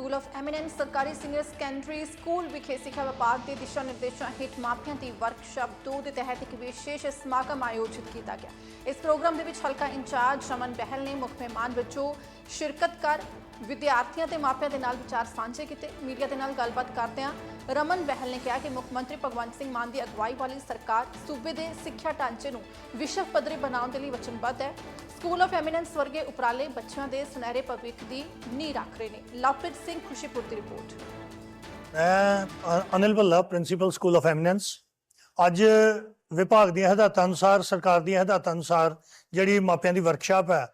School of eminence ਸਰਕਾਰੀ senior secondary school ਵਿਖੇ ਸਿੱਖਿਆ ਵਿਭਾਗ ਦੇ ਦਿਸ਼ਾ ਨਿਰਦੇਸ਼ਾਂ ਹੇਠ ਮਾਪਿਆਂ ਦੀ ਵਰਕਸ਼ਾਪ 2 ਦੇ ਤਹਿਤ ਇੱਕ ਵਿਸ਼ੇਸ਼ ਸਮਾਗਮ ਆਯੋਜਿਤ ਕੀਤਾ ਗਿਆ। ਇਸ ਪ੍ਰੋਗਰਾਮ ਦੇ ਵਿੱਚ ਹਲਕਾ ਇੰਚਾਰਜ ਰਮਨ ਬਹਿਲ ਨੇ ਮੁੱਖ ਮਹਿਮਾਨ ਵਜੋਂ ਸ਼ਿਰਕਤ ਕਰ। ਵਿਦਿਆਰਥੀਆਂ ਤੇ ਮਾਪਿਆਂ ਦੇ ਨਾਲ ਵਿਚਾਰ ਸਾਂਝੇ ਕੀਤੇ। ਮੀਡੀਆ ਦੇ ਨਾਲ ਗੱਲਬਾਤ ਕਰਦਿਆਂ ਰਮਨ ਬਹਿਲ ਨੇ ਕਿਹਾ ਕਿ ਮੁੱਖ ਮੰਤਰੀ ਭਗਵੰਤ ਸਿੰਘ ਮਾਨ ਦੀ ਅਗਵਾਈ ਵਾਲੀ ਸਰਕਾਰ ਸੂਬੇ ਦੇ ਸਿੱਖਿਆ ਢਾਂਚੇ ਨੂੰ ਵਿਸ਼ਵ ਪੱਧਰੀ ਬਣਾਉਣ ਦੇ ਲਈ ਵਚਨਬੱਧ ਹੈ। ਸਕੂਲ ਆਫ ਐਮੀਨੈਂਸ ਵਰਗੇ ਉਪਰਾਲੇ ਬੱਚਿਆਂ ਦੇ ਸੁਨਹਿਰੇ ਭਵਿੱਖ ਦੀ ਨੀਂਹ ਰੱਖ ਰਹੇ ਨੇ। ਲਵਪ੍ਰੀਤ ਸਿੰਘ ਖੁਸ਼ੀਪੁਰ ਦੀ ਰਿਪੋਰਟ। ਮੈਂ Anil Bhalla principal school of eminence ਅੱਜ ਵਿਭਾਗ ਦੀਆਂ ਹਦਾਇਤਾਂ ਅਨੁਸਾਰ, ਸਰਕਾਰ ਦੀਆਂ ਹਦਾਇਤਾਂ ਅਨੁਸਾਰ ਜਿਹੜੀ ਮਾਪਿਆਂ ਦੀ ਵਰਕਸ਼ਾਪ ਹੈ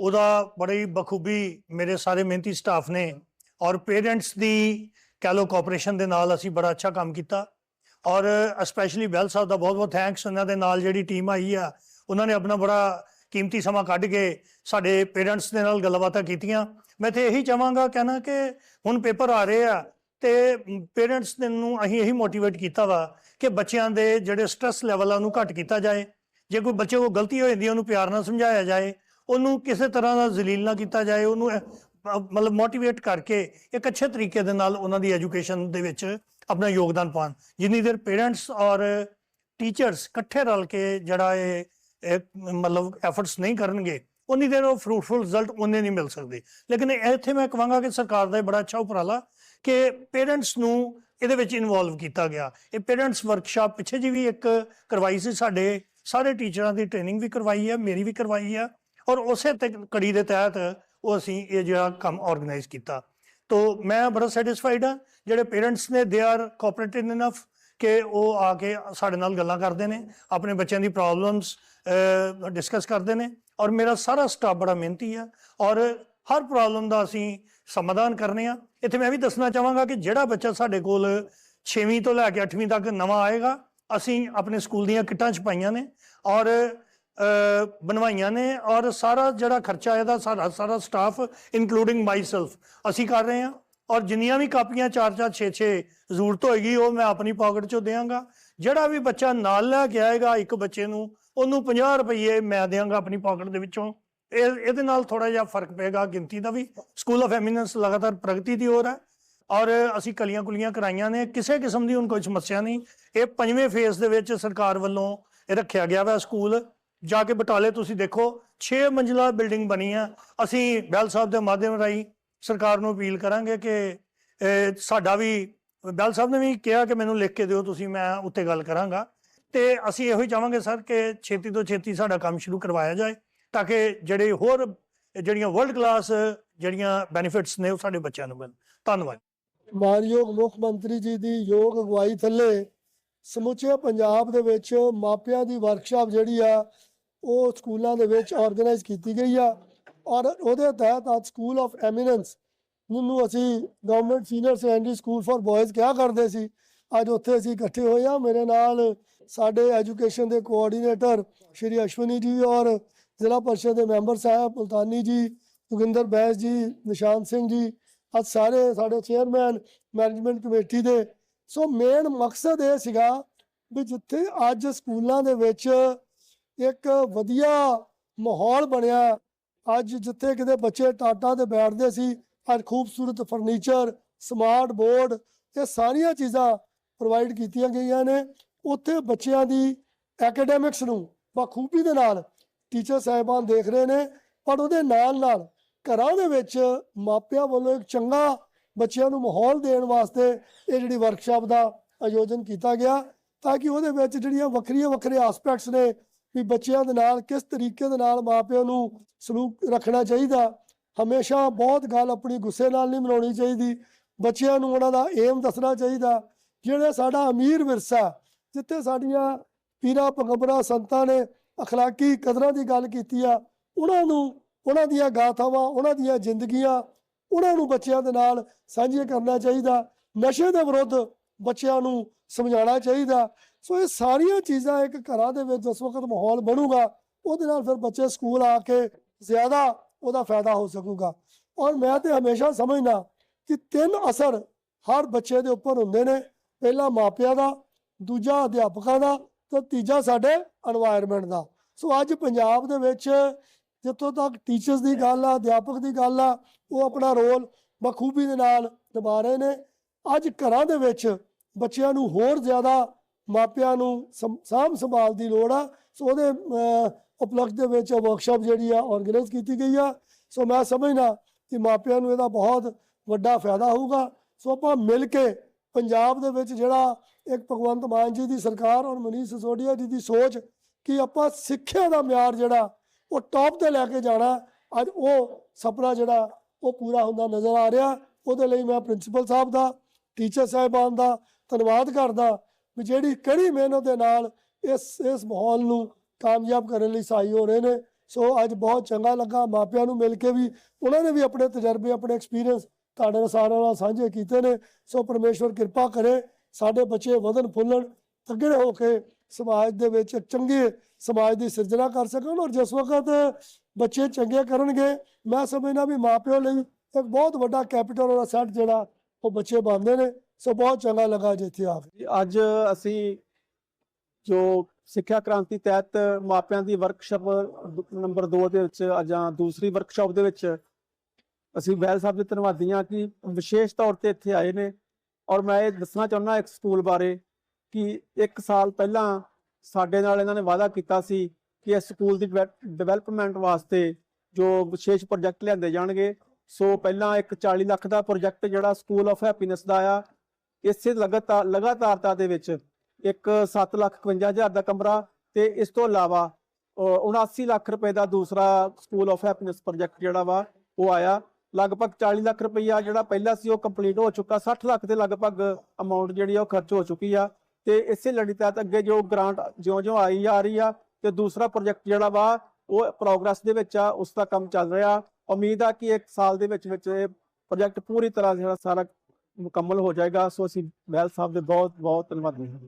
ਉਹਦਾ ਬੜੀ ਬਖੂਬੀ ਮੇਰੇ ਸਾਰੇ ਮਿਹਨਤੀ ਸਟਾਫ ਨੇ ਔਰ ਪੇਰੈਂਟਸ ਦੀ ਕਹਿ ਲਓ ਕੋਆਪਰੇਸ਼ਨ ਦੇ ਨਾਲ ਅਸੀਂ ਬੜਾ ਅੱਛਾ ਕੰਮ ਕੀਤਾ। ਔਰ ਸਪੈਸ਼ਲੀ ਬੈਲ ਸਾਹਿਬ ਦਾ ਬਹੁਤ ਬਹੁਤ ਥੈਂਕਸ ਉਹਨਾਂ ਦੇ ਨਾਲ ਜਿਹੜੀ ਟੀਮ ਆਈ ਆ, ਉਹਨਾਂ ਨੇ ਆਪਣਾ ਬੜਾ ਕੀਮਤੀ ਸਮਾਂ ਕੱਢ ਕੇ ਸਾਡੇ ਪੇਰੈਂਟਸ ਦੇ ਨਾਲ ਗੱਲਬਾਤਾਂ ਕੀਤੀਆਂ। ਮੈਂ ਤੇ ਇਹੀ ਚਾਹਾਂਗਾ ਕਹਿਣਾ ਕਿ ਹੁਣ ਪੇਪਰ ਆ ਰਹੇ ਆ ਤੇ ਪੇਰੈਂਟਸ ਨੂੰ ਅਸੀਂ ਇਹੀ ਮੋਟੀਵੇਟ ਕੀਤਾ ਵਾ ਕਿ ਬੱਚਿਆਂ ਦੇ ਜਿਹੜੇ ਸਟ੍ਰੈਸ ਲੈਵਲ ਆ ਉਹਨੂੰ ਘੱਟ ਕੀਤਾ ਜਾਏ। ਜੇ ਕੋਈ ਬੱਚੇ ਕੋਲ ਗਲਤੀ ਹੋ ਜਾਂਦੀ ਹੈ ਉਹਨੂੰ ਪਿਆਰ ਨਾਲ ਸਮਝਾਇਆ ਜਾਏ ਉਹਨੂੰ ਕਿਸੇ ਤਰ੍ਹਾਂ ਦਾ ਜ਼ਲੀਲ ਨਾ ਕੀਤਾ ਜਾਏ, ਉਹਨੂੰ ਮਤਲਬ ਮੋਟੀਵੇਟ ਕਰਕੇ ਇੱਕ ਅੱਛੇ ਤਰੀਕੇ ਦੇ ਨਾਲ ਉਹਨਾਂ ਦੀ ਐਜੂਕੇਸ਼ਨ ਦੇ ਵਿੱਚ ਆਪਣਾ ਯੋਗਦਾਨ ਪਾਉਣ। ਜਿੰਨੀ ਦੇਰ ਪੇਰੈਂਟਸ ਔਰ ਟੀਚਰਸ ਇਕੱਠੇ ਰਲ ਕੇ ਜਿਹੜਾ ਇਹ ਇਹ ਮਤਲਬ ਐਫਰਟਸ ਨਹੀਂ ਕਰਨਗੇ ਉਨੀ ਦੇਰ ਉਹ ਫਰੂਟਫੁਲ ਰਿਜ਼ਲਟ ਉਹਨੇ ਨਹੀਂ ਮਿਲ ਸਕਦੇ। ਲੇਕਿਨ ਇੱਥੇ ਮੈਂ ਕਹਾਂਗਾ ਕਿ ਸਰਕਾਰ ਦਾ ਇਹ ਬੜਾ ਅੱਛਾ ਉਪਰਾਲਾ ਕਿ ਪੇਰੈਂਟਸ ਨੂੰ ਇਹਦੇ ਵਿੱਚ ਇਨਵੋਲਵ ਕੀਤਾ ਗਿਆ। ਇਹ ਪੇਰੈਂਟਸ ਵਰਕਸ਼ਾਪ ਪਿੱਛੇ ਜੀ ਵੀ ਇੱਕ ਕਰਵਾਈ ਸੀ ਸਾਡੇ, ਸਾਰੇ ਟੀਚਰਾਂ ਦੀ ਟ੍ਰੇਨਿੰਗ ਵੀ ਕਰਵਾਈ ਹੈ, ਮੇਰੀ ਵੀ ਕਰਵਾਈ ਹੈ। ਔਰ ਉਸੇ ਤੇ ਕੜੀ ਦੇ ਤਹਿਤ ਉਹ ਅਸੀਂ ਇਹ ਜਿਹੜਾ ਕੰਮ ਆਰਗੇਨਾਈਜ਼ ਕੀਤਾ। ਤੋ ਮੈਂ ਬੜਾ ਸੈਟੀਸਫਾਈਡ ਹਾਂ, ਜਿਹੜੇ ਪੇਰੈਂਟਸ ਨੇ ਦੇ ਆਰ ਕੋਆਪਰੇਟਿਵ ਇਨਫ ਕਿ ਉਹ ਆ ਕੇ ਸਾਡੇ ਨਾਲ ਗੱਲਾਂ ਕਰਦੇ ਨੇ, ਆਪਣੇ ਬੱਚਿਆਂ ਦੀ ਪ੍ਰੋਬਲਮਸ ਡਿਸਕਸ ਕਰਦੇ ਨੇ ਔਰ ਮੇਰਾ ਸਾਰਾ ਸਟਾਫ ਬੜਾ ਮਿਹਨਤੀ ਆ ਔਰ ਹਰ ਪ੍ਰੋਬਲਮ ਦਾ ਅਸੀਂ ਸਮਾਧਾਨ ਕਰਨੇ ਆ। ਇੱਥੇ ਮੈਂ ਵੀ ਦੱਸਣਾ ਚਾਹਾਂਗਾ ਕਿ ਜਿਹੜਾ ਬੱਚਾ ਸਾਡੇ ਕੋਲ 6ਵੀਂ ਤੋਂ ਲੈ ਕੇ 8ਵੀਂ ਤੱਕ ਨਵਾਂ ਆਏਗਾ, ਅਸੀਂ ਆਪਣੇ ਸਕੂਲ ਦੀਆਂ ਕਿੱਟਾਂ 'ਚ ਪਾਈਆਂ ਨੇ ਔਰ ਬਣਵਾਈਆਂ ਨੇ ਔਰ ਸਾਰਾ ਜਿਹੜਾ ਖਰਚਾ ਇਹਦਾ ਸਾਰਾ ਸਾਰਾ ਸਟਾਫ ਇਨਕਲੂਡਿੰਗ ਮਾਈਸੈਲਫ ਅਸੀਂ ਕਰ ਰਹੇ ਹਾਂ। ਔਰ ਜਿੰਨੀਆਂ ਵੀ ਕਾਪੀਆਂ 4 4 6 6 ਜ਼ਰੂਰਤ ਹੋਏਗੀ, ਉਹ ਮੈਂ ਆਪਣੀ ਪਾਕਟ ਚੋਂ ਦੇਵਾਂਗਾ ਜਿਹੜਾ ਵੀ ਬੱਚਾ ਨਾਲ ਲੈ ਕੇ ਆਏਗਾ ਇੱਕ ਬੱਚੇ ਨੂੰ, ਉਹਨੂੰ 50 ਰੁਪਏ ਮੈਂ ਦੇਵਾਂਗਾ ਆਪਣੀ ਪਾਕਟ ਦੇ ਵਿੱਚੋਂ। ਇਹ ਇਹਦੇ ਨਾਲ ਥੋੜਾ ਜਿਹਾ ਫ਼ਰਕ ਪਏਗਾ ਗਿਣਤੀ ਦਾ ਵੀ। ਸਕੂਲ ਆਫ ਐਮੀਨੈਂਸ ਲਗਾਤਾਰ ਪ੍ਰਗਤੀ ਦੀ ਔਰ ਹੈ। ਔਰ ਅਸੀਂ ਕਲੀਆਂ ਕੁਲੀਆਂ ਕਰਾਈਆਂ ਨੇ। ਕਿਸੇ ਕਿਸਮ ਦੀ ਹੁਣ ਕੋਈ ਸਮੱਸਿਆ ਨਹੀਂ। ਇਹ ਪੰਜਵੇਂ ਫੇਸ ਦੇ ਵਿੱਚ ਸਰਕਾਰ ਵੱਲੋਂ ਰੱਖਿਆ ਗਿਆ ਵਾ ਸਕੂਲ ਜਾ ਕੇ ਬਟਾਲੇ ਤੁਸੀਂ ਦੇਖੋ 6 ਮੰਜ਼ਿਲਾ ਬਿਲਡਿੰਗ ਬਣੀ ਆ ਅਸੀਂ ਬੈਲ ਸਾਹਿਬ ਦੇ ਮਾਧਿਅਮ ਰਾਹੀਂ ਸਰਕਾਰ ਨੂੰ ਅਪੀਲ ਕਰਾਂਗੇ ਕਿ ਸਾਡਾ ਵੀ ਬੈਲ ਸਾਹਿਬ ਨੇ ਵੀ ਕਿਹਾ ਕਿ ਮੈਨੂੰ ਲਿਖ ਕੇ ਦਿਓ, ਤੁਸੀਂ ਮੈਂ ਉੱਤੇ ਗੱਲ ਕਰਾਂਗਾ। ਤੇ ਅਸੀਂ ਇਹੋ ਹੀ ਚਾਹਾਂਗੇ ਸਰ ਕਿ ਛੇਤੀ ਤੋਂ ਛੇਤੀ ਸਾਡਾ ਕੰਮ ਸ਼ੁਰੂ ਕਰਵਾਇਆ ਜਾਏ, ਤਾਂ ਕਿ ਜਿਹੜੇ ਹੋਰ, ਜਿਹੜੀਆਂ ਵਰਲਡ ਕਲਾਸ ਜਿਹੜੀਆਂ ਬੈਨੀਫਿਟਸ ਨੇ ਉਹ ਸਾਡੇ ਬੱਚਿਆਂ ਨੂੰ ਮਿਲਣ। ਧੰਨਵਾਦ। ਮਾਨਯੋਗ ਮੁੱਖ ਮੰਤਰੀ ਜੀ ਦੀ ਯੋਗ ਅਗਵਾਈ ਥੱਲੇ ਸਮੁੱਚੇ ਪੰਜਾਬ ਦੇ ਵਿੱਚ ਮਾਪਿਆਂ ਦੀ ਵਰਕਸ਼ਾਪ ਜਿਹੜੀ ਆ ਉਹ ਸਕੂਲਾਂ ਦੇ ਵਿੱਚ ਆਰਗੇਨਾਈਜ਼ ਕੀਤੀ ਗਈ ਆ ਔਰ ਉਹਦੇ ਤਹਿਤ ਅੱਜ ਸਕੂਲ ਆਫ ਐਮੀਨੈਂਸ ਜਿਹਨੂੰ ਅਸੀਂ government senior secondary school for boys ਕਿਹਾ ਕਰਦੇ ਸੀ। ਅੱਜ ਉੱਥੇ ਅਸੀਂ ਇਕੱਠੇ ਹੋਏ ਆ ਮੇਰੇ ਨਾਲ ਸਾਡੇ ਐਜੂਕੇਸ਼ਨ ਦੇ ਕੋਆਰਡੀਨੇਟਰ ਸ਼੍ਰੀ ਅਸ਼ਵਨੀ ਜੀ ਔਰ ਜ਼ਿਲ੍ਹਾ ਪਰਿਸ਼ਦ ਦੇ ਮੈਂਬਰ ਸਾਹਿਬ ਮੁਲਤਾਨੀ ਜੀ ਜੋਗਿੰਦਰ ਬੈਸ ਜੀ ਨਿਸ਼ਾਨ ਸਿੰਘ ਜੀ, ਅੱਜ ਸਾਰੇ ਸਾਡੇ ਚੇਅਰਮੈਨ ਮੈਨੇਜਮੈਂਟ ਕਮੇਟੀ ਦੇ। ਸੋ ਮੇਨ ਮਕਸਦ ਇਹ ਸੀਗਾ ਵੀ ਜਿੱਥੇ ਅੱਜ ਸਕੂਲਾਂ ਦੇ ਵਿੱਚ ਇੱਕ ਵਧੀਆ ਮਾਹੌਲ ਬਣਿਆ। ਅੱਜ ਜਿੱਥੇ ਕਿਤੇ ਬੱਚੇ ਟਾਟਾ ਤੇ ਬੈਠਦੇ ਸੀ, ਅੱਜ ਖੂਬਸੂਰਤ ਫਰਨੀਚਰ, ਸਮਾਰਟ ਬੋਰਡ, ਇਹ ਸਾਰੀਆਂ ਚੀਜ਼ਾਂ ਪ੍ਰੋਵਾਈਡ ਕੀਤੀਆਂ ਗਈਆਂ ਨੇ। ਉੱਥੇ ਬੱਚਿਆਂ ਦੀ ਐਕੈਡੈਮਿਕਸ ਨੂੰ ਬਖੂਬੀ ਦੇ ਨਾਲ ਟੀਚਰ ਸਾਹਿਬਾਨ ਦੇਖ ਰਹੇ ਨੇ, ਪਰ ਉਹਦੇ ਨਾਲ ਨਾਲ ਘਰਾਂ ਦੇ ਵਿੱਚ ਮਾਪਿਆਂ ਵੱਲੋਂ ਇੱਕ ਚੰਗਾ ਬੱਚਿਆਂ ਨੂੰ ਮਾਹੌਲ ਦੇਣ ਵਾਸਤੇ ਇਹ ਜਿਹੜੀ ਵਰਕਸ਼ਾਪ ਦਾ ਆਯੋਜਨ ਕੀਤਾ ਗਿਆ, ਤਾਂ ਕਿ ਉਹਦੇ ਵਿੱਚ ਜਿਹੜੀਆਂ ਵੱਖਰੀਆਂ ਵੱਖਰੇ ਐਸਪੈਕਟਸ ਨੇ ਵੀ ਬੱਚਿਆਂ ਦੇ ਨਾਲ ਕਿਸ ਤਰੀਕੇ ਦੇ ਨਾਲ ਮਾਪਿਆਂ ਨੂੰ ਸਲੂਕ ਰੱਖਣਾ ਚਾਹੀਦਾ। ਹਮੇਸ਼ਾ ਬਹੁਤ ਗੱਲ ਆਪਣੀ ਗੁੱਸੇ ਨਾਲ ਨਹੀਂ ਮਨਾਉਣੀ ਚਾਹੀਦੀ। ਬੱਚਿਆਂ ਨੂੰ ਉਹਨਾਂ ਦਾ ਏਮ ਦੱਸਣਾ ਚਾਹੀਦਾ। ਜਿਹੜਾ ਸਾਡਾ ਅਮੀਰ ਵਿਰਸਾ ਜਿੱਥੇ ਸਾਡੀਆਂ ਪੀਰਾਂ, ਪੈਗੰਬਰਾਂ, ਸੰਤਾਂ ਨੇ ਅਖਲਾਕੀ ਕਦਰਾਂ ਦੀ ਗੱਲ ਕੀਤੀ ਆ, ਉਹਨਾਂ ਨੂੰ ਉਹਨਾਂ ਦੀਆਂ ਗਾਥਾਵਾਂ, ਉਹਨਾਂ ਦੀਆਂ ਜ਼ਿੰਦਗੀਆਂ, ਉਹਨਾਂ ਨੂੰ ਬੱਚਿਆਂ ਦੇ ਨਾਲ ਸਾਂਝੀਆਂ ਕਰਨਾ ਚਾਹੀਦਾ। ਨਸ਼ੇ ਦੇ ਵਿਰੁੱਧ ਬੱਚਿਆਂ ਨੂੰ ਸਮਝਾਉਣਾ ਚਾਹੀਦਾ। ਸੋ ਇਹ ਸਾਰੀਆਂ ਚੀਜ਼ਾਂ ਇੱਕ ਘਰਾਂ ਦੇ ਵਿੱਚ ਜਿਸ ਵਕਤ ਮਾਹੌਲ ਬਣੂਗਾ, ਉਹਦੇ ਨਾਲ ਫਿਰ ਬੱਚੇ ਸਕੂਲ ਆ ਕੇ ਜ਼ਿਆਦਾ ਉਹਦਾ ਫਾਇਦਾ ਹੋ ਸਕੂਗਾ। ਔਰ ਮੈਂ ਤੇ ਹਮੇਸ਼ਾ ਸਮਝਦਾ ਕਿ ਤਿੰਨ ਅਸਰ ਹਰ ਬੱਚੇ ਦੇ ਉੱਪਰ ਹੁੰਦੇ ਨੇ। ਪਹਿਲਾ ਮਾਪਿਆਂ ਦਾ, ਦੂਜਾ ਅਧਿਆਪਕਾਂ ਦਾ ਤੇ ਤੀਜਾ ਸਾਡੇ এনवायरमेंट ਦਾ। ਸੋ ਅੱਜ ਪੰਜਾਬ ਦੇ ਵਿੱਚ ਜਿੱਥੋਂ ਤੱਕ ਟੀਚਰਸ ਦੀ ਗੱਲ ਆ, ਅਧਿਆਪਕ ਦੀ ਗੱਲ ਆ, ਉਹ ਆਪਣਾ ਰੋਲ ਬਖੂਬੀ ਦੇ ਨਾਲ ਨਿਭਾ ਰਹੇ ਨੇ। ਅੱਜ ਘਰਾਂ ਦੇ ਵਿੱਚ ਬੱਚਿਆਂ ਨੂੰ ਹੋਰ ਜ਼ਿਆਦਾ ਮਾਪਿਆਂ ਨੂੰ ਸੰ- ਸਾਂਭ ਸੰਭਾਲ ਦੀ ਲੋੜ ਆ। ਸੋ ਉਹਦੇ ਅਹ, ਉਪਲਕਸ਼ ਦੇ ਵਿੱਚ ਵਰਕਸ਼ਾਪ ਜਿਹੜੀ ਆ ਆਰਗੇਨਾਈਜ਼ ਕੀਤੀ ਗਈ ਆ। ਸੋ ਮੈਂ ਸਮਝਦਾ ਕਿ ਮਾਪਿਆਂ ਨੂੰ ਇਹਦਾ ਬਹੁਤ ਵੱਡਾ ਫਾਇਦਾ ਹੋਊਗਾ। ਸੋ ਆਪਾਂ ਮਿਲ ਕੇ ਪੰਜਾਬ ਦੇ ਵਿੱਚ ਜਿਹੜਾ ਇੱਕ ਭਗਵੰਤ ਮਾਨ ਜੀ ਦੀ ਸਰਕਾਰ ਔਰ ਮਨੀਸ਼ ਸਿਸੋਡੀਆ ਜੀ ਦੀ ਸੋਚ ਕਿ ਆਪਾਂ ਸਿੱਖਿਆ ਦਾ ਮਿਆਰ ਜਿਹੜਾ ਉਹ ਟੌਪ ਤੇ ਲੈ ਕੇ ਜਾਣਾ ਅੱਜ ਉਹ ਸੁਪਨਾ ਜਿਹੜਾ ਉਹ ਪੂਰਾ ਹੁੰਦਾ ਨਜ਼ਰ ਆ ਰਿਹਾ। ਉਹਦੇ ਲਈ ਮੈਂ ਪ੍ਰਿੰਸੀਪਲ ਸਾਹਿਬ ਦਾ ਟੀਚਰ ਸਾਹਿਬਾਨ ਦਾ ਧੰਨਵਾਦ ਕਰਦਾ। ਵੀ ਜਿਹੜੀ ਕੜੀ ਮਿਹਨਤ ਦੇ ਨਾਲ ਇਸ ਇਸ ਮਾਹੌਲ ਨੂੰ ਕਾਮਯਾਬ ਕਰਨ ਲਈ ਸਹਾਈ ਹੋ ਰਹੇ ਨੇ। ਸੋ ਅੱਜ ਬਹੁਤ ਚੰਗਾ ਲੱਗਾ। ਮਾਪਿਆਂ ਨੂੰ ਮਿਲ ਕੇ ਵੀ, ਉਹਨਾਂ ਨੇ ਵੀ ਆਪਣੇ ਤਜਰਬੇ, ਆਪਣੇ ਐਕਸਪੀਰੀਅੰਸ ਤੁਹਾਡੇ ਨਾਲ ਸਾਰਿਆਂ ਨਾਲ ਸਾਂਝੇ ਕੀਤੇ ਨੇ। ਸੋ ਪਰਮੇਸ਼ਵਰ ਕਿਰਪਾ ਕਰੇ ਸਾਡੇ ਬੱਚੇ ਵਧਣ ਫੁੱਲਣ, ਤਗੜੇ ਹੋ ਕੇ ਸਮਾਜ ਦੇ ਵਿੱਚ ਚੰਗੇ ਸਮਾਜ ਦੀ ਸਿਰਜਣਾ ਕਰ ਸਕਣ ਔਰ ਜਿਸ ਵਕਤ ਬੱਚੇ ਚੰਗੇ ਕਰਨਗੇ, ਮੈਂ ਸਮਝਦਾ ਵੀ ਮਾਪਿਆਂ ਲਈ ਇੱਕ ਬਹੁਤ ਵੱਡਾ ਕੈਪੀਟਲ ਔਰ ਅਸੈਟ ਜਿਹੜਾ ਉਹ ਬੱਚੇ ਬਣਦੇ ਨੇ। ਸੋ ਬਹੁਤ ਚੰਗਾ ਲੱਗਾ ਜੀ ਆ ਕੇ ਅੱਜ ਅਸੀਂ ਜੋ ਸਿੱਖਿਆ ਕ੍ਰਾਂਤੀ ਤਹਿਤ ਮਾਪਿਆਂ ਦੀ ਵਰਕਸ਼ਾਪ ਨੰਬਰ 2 ਦੇ ਵਿੱਚ ਜਾਂ ਦੂਸਰੀ ਵਰਕਸ਼ਾਪ ਦੇ ਵਿੱਚ ਅਸੀਂ ਬੈਲ ਸਾਹਿਬ ਦੇ ਧੰਨਵਾਦੀ ਹਾਂ ਕਿ ਵਿਸ਼ੇਸ਼ ਤੌਰ ਤੇ ਇੱਥੇ ਆਏ ਨੇ। ਔਰ ਮੈਂ ਇਹ ਦੱਸਣਾ ਚਾਹੁੰਦਾ ਇੱਕ ਸਕੂਲ ਬਾਰੇ ਕਿ ਇੱਕ ਸਾਲ ਪਹਿਲਾਂ ਸਾਡੇ ਨਾਲ ਇਹਨਾਂ ਨੇ ਵਾਅਦਾ ਕੀਤਾ ਸੀ ਕਿ ਇਸ ਸਕੂਲ ਦੀ ਡਿਵੈਲਪਮੈਂਟ ਵਾਸਤੇ ਜੋ ਵਿਸ਼ੇਸ਼ ਪ੍ਰੋਜੈਕਟ ਲਿਆਂਦੇ ਜਾਣਗੇ, ਸੋ ਪਹਿਲਾਂ ਇੱਕ 40 ਲੱਖ ਦਾ ਪ੍ਰੋਜੈਕਟ ਜਿਹੜਾ ਸਕੂਲ ਆਫ ਹੈਪੀਨੈਸ ਦਾ ਆਇਆ ਇਸੇ ਲਗਾਤਾਰ ਲਗਾਤਾਰਤਾ ਦੇ ਵਿੱਚ ਇੱਕ 7 ਲੱਖ 51 ਹਜ਼ਾਰ ਦਾ ਕਮਰਾ ਤੇ ਇਸ ਤੋਂ ਇਲਾਵਾ, ਅਹ 79 ਲੱਖ ਰੁਪਏ ਦਾ ਦੂਸਰਾ ਸਕੂਲ ਆਫ ਹੈਪੀਨੈਸ ਪ੍ਰੋਜੈਕਟ ਜਿਹੜਾ ਵਾ, ਉਹ ਆਇਆ। ਲਗਭਗ 40 ਲੱਖ ਰੁਪਈਆ ਜਿਹੜਾ ਪਹਿਲਾਂ ਸੀ ਉਹ ਕੰਪਲੀਟ ਹੋ ਚੁੱਕਾ। 60 ਲੱਖ ਦੇ ਲਗਭਗ ਅਮਾਉਂਟ ਜਿਹੜੀ ਆ ਉਹ ਖਰਚ ਹੋ ਚੁੱਕੀ ਆ। ਤੇ ਇਸੇ ਲੜੀ ਤਹਿਤ ਅੱਗੇ ਜੋ ਗ੍ਰਾਂਟ ਜਿਉਂ-ਜਿਉਂ ਆਈ ਆ ਰਹੀ ਆ ਤੇ ਦੂਸਰਾ ਪ੍ਰੋਜੈਕਟ ਜਿਹੜਾ ਵਾ, ਉਹ ਪ੍ਰੋਗਰੈਸ ਦੇ ਵਿੱਚ ਆ, ਉਸ ਦਾ ਕੰਮ ਚੱਲ ਰਿਹਾ। ਉਮੀਦ ਆ ਕਿ ਇੱਕ ਸਾਲ ਦੇ ਵਿੱਚ ਵਿੱਚ ਇਹ ਪ੍ਰੋਜੈਕਟ ਪੂਰੀ ਤਰ੍ਹਾਂ ਜਿਹੜਾ ਸਾਰਾ ਮੁਕੰਮਲ ਹੋ ਜਾਏਗਾ। ਸੋ ਅਸੀਂ ਬੈਲ ਸਾਹਿਬ ਦੇ ਬਹੁਤ ਬਹੁਤ ਧੰਨਵਾਦੀ ਹਾਂ।